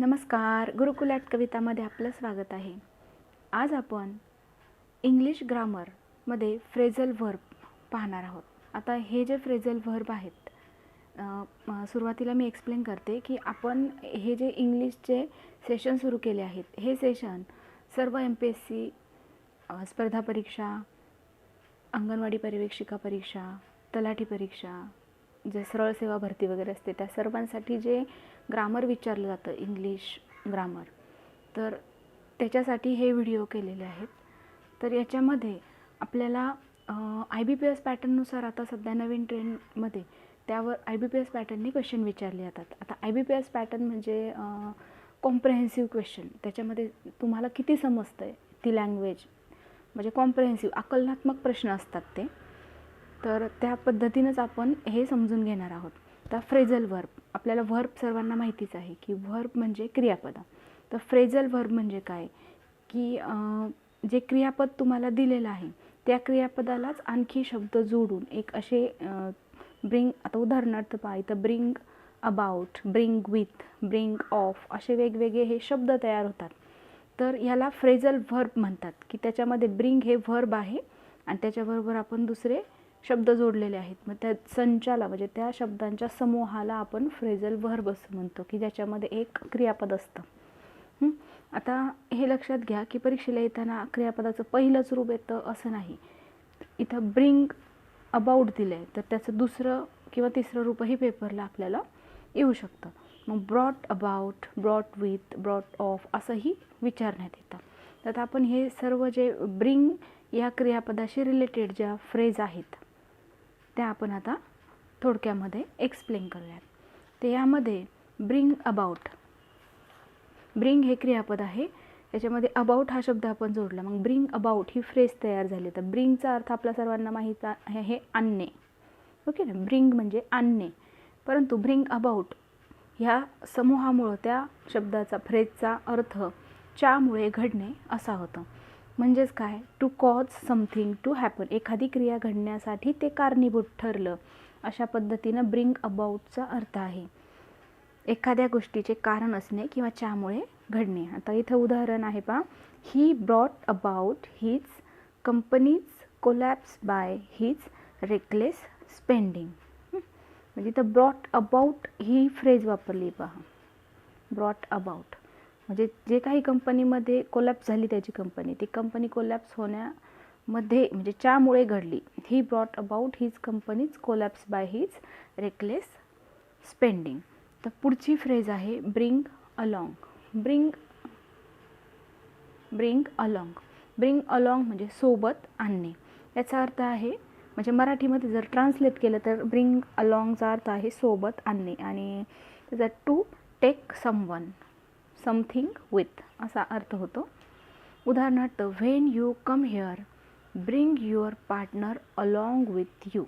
नमस्कार. गुरुकुलाट कवितामध्ये आपलं स्वागत आहे. आज आपण इंग्लिश ग्रामरमध्ये फ्रेझल व्हर्ब पाहणार आहोत. आता हे जे फ्रेझल व्हर्ब आहेत सुरुवातीला मी एक्सप्लेन करते की आपण हे जे इंग्लिशचे सेशन सुरू केले आहेत हे सेशन सर्व एम पी एस सी स्पर्धा परीक्षा अंगणवाडी पर्यवेक्षिका परीक्षा तलाठी परीक्षा जे सरळ सेवा भरती वगैरे असते त्या सर्वांसाठी जे ग्रामर विचारलं जातं इंग्लिश ग्रामर तर त्याच्यासाठी हे व्हिडिओ केलेले आहेत. तर याच्यामध्ये आपल्याला आय बी पी एस पॅटर्ननुसार आता सध्या नवीन ट्रेंडमध्ये त्यावर आय बी पी एस पॅटर्नने क्वेश्चन विचारले जातात. आता I B P S pattern म्हणजे कॉम्प्रेहेन्सिव्ह क्वेश्चन त्याच्यामध्ये तुम्हाला किती समजतं आहे ती लँग्वेज म्हणजे कॉम्प्रेहेन्सिव्ह आकलनात्मक प्रश्न असतात ते. तर त्या पद्धतीनंच आपण हे समजून घेणार आहोत. आता फ्रेझल व्हर्ब. आपल्याला व्हर्ब सर्वांना माहितीच आहे की व्हर्ब म्हणजे क्रियापद. तर फ्रेझल व्हर्ब म्हणजे काय? की जे क्रियापद तुम्हाला दिलेलं आहे त्या क्रियापदालाच आणखी शब्द जोडून एक असे ब्रिंग आता उदाहरणार्थ पहा इथं bring about bring with bring off असे वेगवेगळे हे शब्द तयार होतात. तर याला फ्रेझल व्हर्ब म्हणतात की त्याच्यामध्ये ब्रिंग हे व्हर्ब आहे आणि त्याच्याबरोबर आपण दुसरे शब्द जोडलेले आहेत. मग त्या संचाला म्हणजे त्या शब्दांच्या समूहाला आपण फ्रेझल व्हर्ब असं म्हणतो की ज्याच्यामध्ये एक क्रियापद असतं. आता हे लक्षात घ्या की परीक्षेला येताना क्रियापदाचं पहिलंच रूप येतं असं नाही. इथं ब्रिंग अबाउट दिलं आहे तर त्याचं दुसरं किंवा तिसरं रूपही पेपरला आपल्याला येऊ शकतं. मग brought about brought with brought off असंही विचारण्यात येतं. तर आपण हे सर्व जे ब्रिंग या क्रियापदाशी रिलेटेड ज्या फ्रेज आहेत त्या आपण आता थोडक्यामध्ये एक्सप्लेन करूयात. तर यामध्ये ब्रिंग अबाउट ब्रिंग हे क्रियापद आहे. त्याच्यामध्ये अबाउट हा शब्द आपण जोडला. मग ब्रिंग अबाउट ही फ्रेज तयार झाली. तर ब्रिंगचा अर्थ आपल्या सर्वांना माहीत आहे हे आणणे. ओके ना ब्रिंग म्हणजे आणणे. परंतु ब्रिंग अबाउट ह्या समूहामुळं त्या शब्दाचा फ्रेजचा अर्थ च्यामुळे घडणे असा होतं. म्हणजेच काय? To cause something to happen एखादी क्रिया घडण्यासाठी ते कारणीभूत ठरलं. अशा पद्धतीनं ब्रिंग अबाउटचा अर्थ आहे. एखाद्या गोष्टीचे कारण असणे किंवा त्यामुळे घडणे. आता इथं उदाहरण आहे पा he brought about his company's collapse by his reckless spending म्हणजे इथं ब्रॉट अबाउट ही फ्रेज वापरली पहा. ब्रॉट अबाउट म्हणजे जे काही कंपनीमध्ये कोलॅप्स झाली त्याची कंपनी ती कंपनी कोलॅप्स होण्यामध्ये म्हणजे च्यामुळे घडली he brought about his company's collapse by his reckless spending तर पुढची फ्रेज आहे bring along bring bring along bring along म्हणजे सोबत आणणे. याचा अर्थ आहे म्हणजे मराठीमध्ये जर ट्रान्सलेट केलं तर ब्रिंग अलॉंगचा अर्थ आहे सोबत आणणे. आणि त्याचा to take someone something with असा अर्थ होतो. उदाहरणार्थ when you come here bring your partner along with you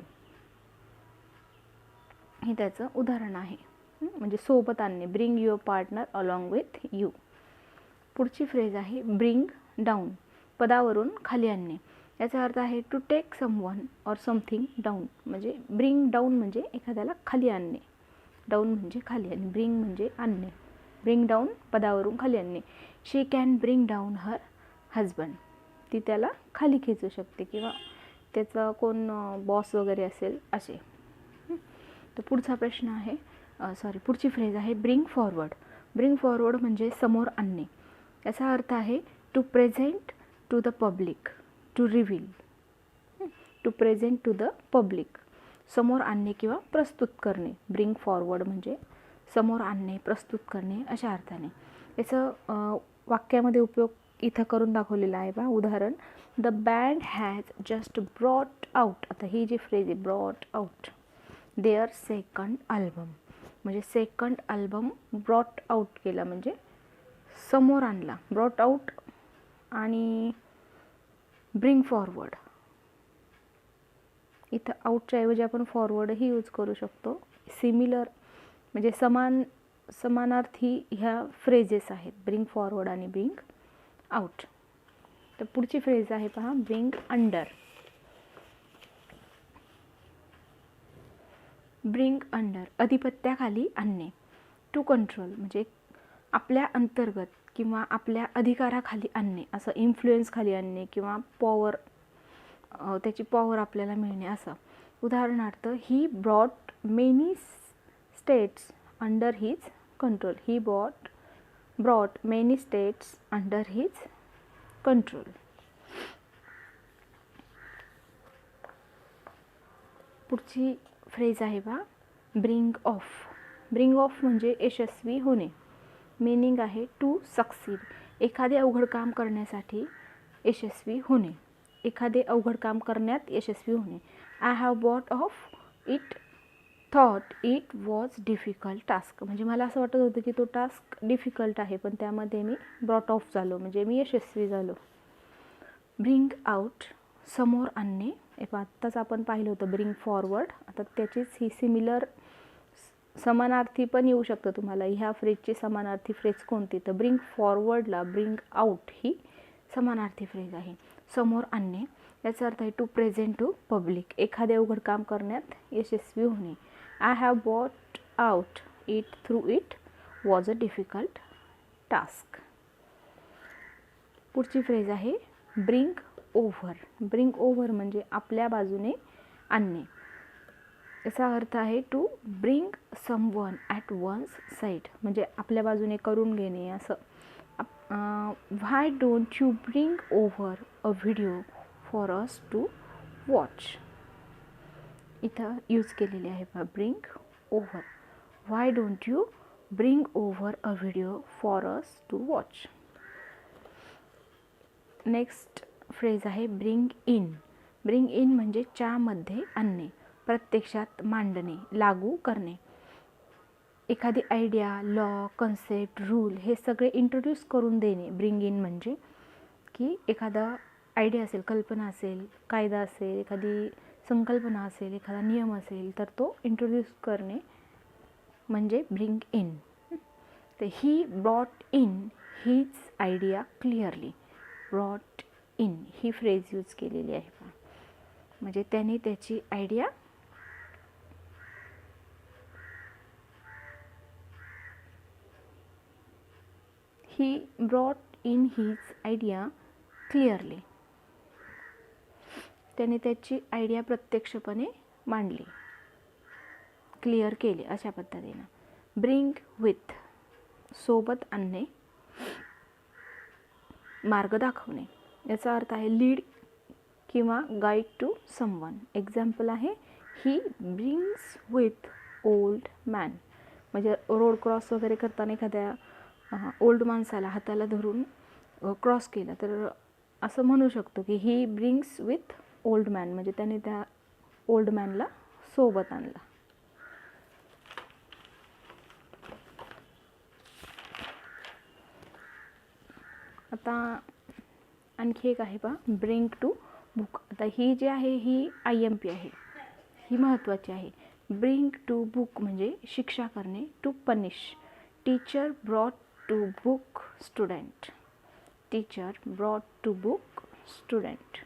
हे त्याचं उदाहरण आहे. म्हणजे सोबत आणणे bring your partner along with you पुढची फ्रेज आहे ब्रिंग डाऊन पदावरून खाली आणणे. याचा अर्थ आहे to take someone or something down म्हणजे ब्रिंग डाऊन म्हणजे एखाद्याला खाली आणणे. डाऊन म्हणजे खाली आणि ब्रिंग म्हणजे आणणे. ब्रिंग डाऊन पदावरून खाली आणणे. She can bring down her husband ती त्याला खाली खेचू शकते किंवा त्याचा कोण बॉस वगैरे असेल असे. तर पुढचा प्रश्न आहे सॉरी पुढची फ्रेज आहे ब्रिंग फॉरवर्ड ब्रिंग फॉरवर्ड म्हणजे समोर आणणे. याचा अर्थ आहे to present to the public to reveal to present to the public समोर आणणे किंवा प्रस्तुत करणे. ब्रिंग फॉरवर्ड म्हणजे समोर आणणे प्रस्तुत करणे अशा अर्थाने. याचं वाक्यामध्ये उपयोग इथं करून दाखवलेला आहे बा. उदाहरण the band has just brought out आता ही जी फ्रेज आहे brought out their second album म्हणजे सेकंड अल्बम ब्रॉट आउट केला म्हणजे समोर आणला. ब्रॉट आउट आणि ब्रिंग फॉरवर्ड इथं आऊटच्या ऐवजी आपण फॉरवर्डही यूज करू शकतो. सिमिलर म्हणजे समान समानार्थी ह्या फ्रेजेस आहेत. ब्रिंग फॉरवर्ड आणि ब्रिंग आउट तर पुढची फ्रेज आहे पहा ब्रिंग अंडर ब्रिंग अंडर अधिपत्याखाली आणणे. टू कंट्रोल म्हणजे आपल्या अंतर्गत किंवा आपल्या अधिकाराखाली आणणे. असं इन्फ्लुएन्सखाली आणणे किंवा पॉवर त्याची पॉवर आपल्याला मिळणे असं. उदाहरणार्थ he brought many states under his control he bought brought many states under his control पुढची फ्रेज आहे बा ब्रिंग ऑफ ब्रिंग ऑफ म्हणजे यशस्वी होणे. मिनिंग आहे टू सक्सीड एखादे अवघड काम करण्यासाठी यशस्वी होणे. एखादे अवघड काम करण्यात यशस्वी होणे. I have bought off it thought it was difficult task म्हणजे मला असं वाटत होतं की तो टास्क डिफिकल्ट आहे पण त्यामध्ये मी ब्रॉट ऑफ झालो. म्हणजे मी यशस्वी झालो. ब्रिंग आउट समोर आणणे आत्ताच आपण पाहिलं होतं ब्रिंग फॉरवर्ड आता त्याचीच ही सिमिलर समानार्थी पण येऊ शकतं तुम्हाला. ह्या फ्रेजची समानार्थी फ्रेज कोणती? तर ब्रिंग फॉरवर्डला ब्रिंग आउट ही समानार्थी फ्रेज आहे. समोर आणणे याचा अर्थ आहे टू प्रेझेंट टू पब्लिक एखादे अवघड काम करण्यात यशस्वी होणे. I have bought out it through it was a difficult task पुढची फ्रेज आहे ब्रिंग ओव्हर ब्रिंग ओव्हर म्हणजे आपल्या बाजूने आणणे. याचा अर्थ आहे to bring someone at one's side म्हणजे आपल्या बाजूने करून घेणे असं. Why don't you bring over a video for us to watch इथं यूज केलेले आहे बा bring over why don't you bring over a video for us to watch next phrase आहे ब्रिंग इन ब्रिंग इन म्हणजे च्यामध्ये आणणे प्रत्यक्षात मांडणे लागू करणे. एखादी आयडिया लॉ कन्सेप्ट रूल हे सगळे इंट्रोड्यूस करून देणे. ब्रिंग इन म्हणजे की एखादा आयडिया असेल कल्पना असेल कायदा असेल एखादी संकल्पना असेल एखादा नियम असेल तर तो इंट्रोड्यूस करणे म्हणजे ब्रिंग इन तर ही ब्रॉट इन हीच आयडिया क्लिअरली ब्रॉट इन ही फ्रेज यूज केलेली आहे म्हणजे त्याने त्याची आयडिया ही ब्रॉट इन हीच आयडिया क्लिअरली त्याने त्याची आयडिया प्रत्यक्षपणे मांडली. क्लिअर केली अशा पद्धतीनं. ब्रिंग विथ सोबत आणणे. मार्ग दाखवणे. याचा अर्थ आहे लीड किंवा गाईड टू समवन एक्झाम्पल आहे he brings with old man म्हणजे रोड क्रॉस वगैरे करताना एखाद्या ओल्ड माणसाला हाताला धरून क्रॉस केला. तर असं म्हणू शकतो की he brings with old man म्हणजे त्याने त्या ओल्ड मॅनला सोबत आणला. आता आणखी एक आहे पहा ब्रिंग टू बुक आता ही जी आहे ही आय एम पी आहे. ही महत्त्वाची आहे. ब्रिंग टू बुक म्हणजे शिक्षा करणे to punish teacher brought to book student teacher brought to book student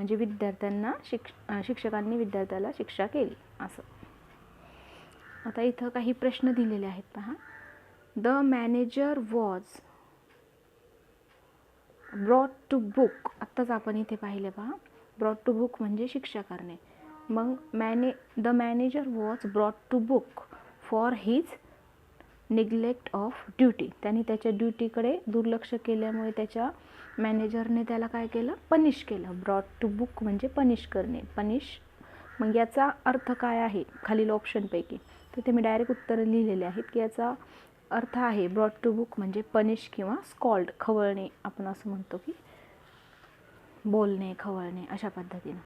म्हणजे विद्यार्थ्यांना शिक्ष शिक्षकांनी विद्यार्थ्याला शिक्षा केली असं. आता इथं काही प्रश्न दिलेले आहेत पहा. The manager was brought to book आत्ताच आपण इथे पाहिले पहा. ब्रॉड टू बुक म्हणजे शिक्षा करणे मग मॅने the manager was brought to book for his neglect of duty त्यांनी त्याच्या ड्युटीकडे दुर्लक्ष केल्यामुळे त्याच्या मॅनेजरने त्याला काय केलं? पनिश केलं. ब्रॉड टू बुक म्हणजे पनिश करणे. पनिश मग याचा अर्थ काय आहे? खालील ऑप्शनपैकी तिथे मी डायरेक्ट उत्तरं लिहिलेले आहेत की याचा अर्थ आहे ब्रॉड टू बुक म्हणजे पनिश किंवा स्कॉल्ड खवळणे. आपण असं म्हणतो की बोलणे खवळणे अशा पद्धतीनं.